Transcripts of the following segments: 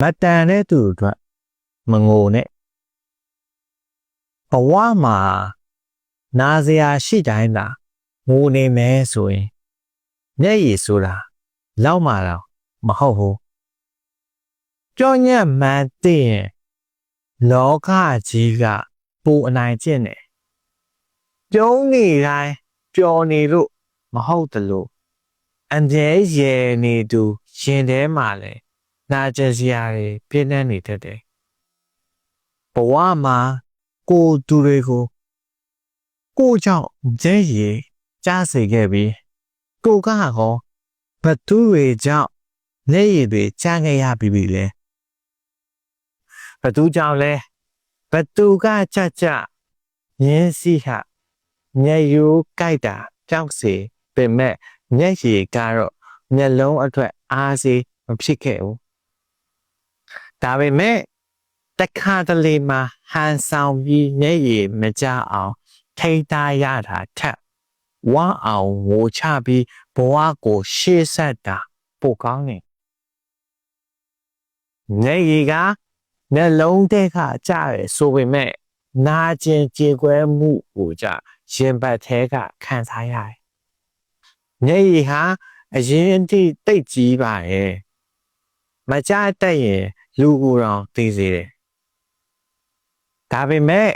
မတန်တဲ့သူအတွက်မငိုနဲ့ဘဝမှာနာစရာရှိတိုင်းသာငိုနေမယ်ဆိုရင်မျက်ရည်ဆိုတာလောက်မှတော့မဟုတ်ဘူးကြောညက်မှန်သိရင်လောကကြီးကပူအနိုင်ကျင့်တယ်ပြုံးနေတိုင်းပျော်နေလို့မဟုတ်တလို့အန်ကျဲရဲနေသူရှင်ထဲမှာလဲ နာကျင်စရာတွေပြည့်နှက်နေတတ်တယ်ဘဝမှာကိုယ်သူတွေကိုကိုယ်ကြောင့်ကျဲရည်ကြားစေခဲ့ပြီးကိုကဟောဘသူတွေကြောင့်လက်ရည်တွေကြားခဲ့ရပြီပြီလေဘသူကြောင့်လဲဘသူကကြကြရင်းစီဟာညယူကြိုက်တာကြောက်စေပေမဲ့မျက်ရည်ကတော့မျက်လုံးအတွက်အားစေးမဖြစ်ခဲ့ဘူး ဒါပေမဲ့တခါတလေမှာဟန်ဆောင်ပြီးမျက်ရည်မကြအောင်ထိန်းထားရတာထက်ဝမ်းအောင်ငိုချပြီးဘဝကို ရှေ့ဆက်တာပိုကောင်းနေမျက်ရည်ကနှလုံးထဲကကြရဲဆိုပေမဲ့နာကျင်ကြေကွဲမှုကိုကြရင်ပတ်သေးကခံစားရတယ်မျက်ရည်ဟာအရင်အထိတိတ်ကြီးပါရဲ့မကြတတ်ရင် လူကိုယ်တော်သိစေတယ်ဒါပေမဲ့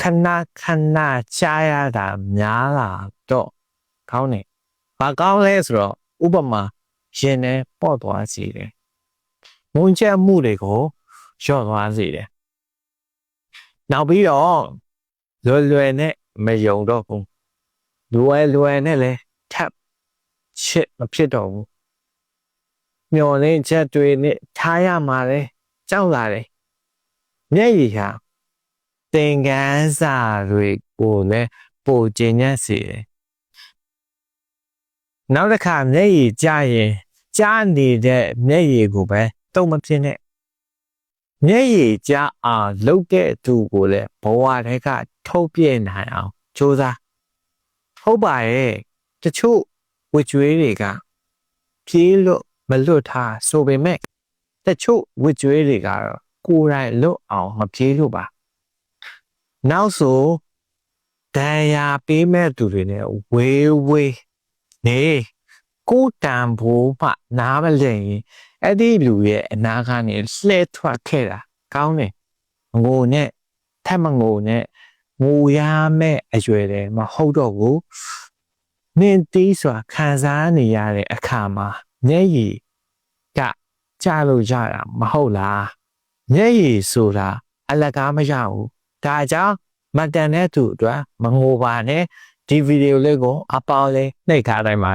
ခဏခဏကြားရတာများလာတော့ကောင်းတယ်ဘာကောင်းလဲဆိုတော့ဥပမာရင်နဲ့ပေါ့သွားစေတယ်မုံချက်မှုတွေကိုလျှော့သွားစေတယ်နောက်ပြီးတော့လွယ်လွယ်နဲ့မယုံတော့ဘူးလွယ်လွယ်နဲ့လည်းထပ်ချစ်မဖြစ်တော့ဘူး မျော်လင့်ချက်တွေနဲ့ထားရမှာလေကြောက်လာတယ်မျက်ရည်ဟာသင်္ကန်းစာတွေကိုလည်းပိုကျဉ်ညက်စေတယ်နောက်တစ်ခါမျက်ရည်ကျရင်ကြားနေတဲ့မျက်ရည်ကိုပဲတုံမဖြစ်နဲ့မျက်ရည်ကျအောင်လုပ်တဲ့သူကိုလည်းဘဝထဲကထုတ်ပြနိုင်အောင်ကြိုးစားဟုတ်ပါရဲ့တချို့ဝကြွေးတွေကပြေးလို့မ လွတ်ထားဆိုပေမဲ့တချို့ဝကြွေးတွေကတော့ကိုယ်တိုင်လွတ်အောင်မပြေးလို့ပါနောက်ဆိုဒဏ်ရာပေးမဲ့သူတွေနဲ့ဝေးဝေးနေကိုတန်ဖို့မှနားမလည်ရင်အဲ့ဒီလူရဲ့အနာကနေလှဲထွက်ခဲ့တာကောင်းတယ်ငိုနဲ့ထက်မငိုနဲ့ငိုရမဲ့အရွယ်တယ်မဟုတ်တော့ဘူးနင်းတီးစွာခံစားနေရတဲ့အခါမှာမျက်ရည်က ကြားလို့ရတာမဟုတ်လားမျက်ရည်ဆိုတာအလကားမရဘူးဒါကြောင့်မတန်တဲ့သူအတွက်မငိုပါနဲ့ဒီဗီဒီယိုလေးကိုအပေါင်းလေးနှိပ်ထားတိုင်းပါ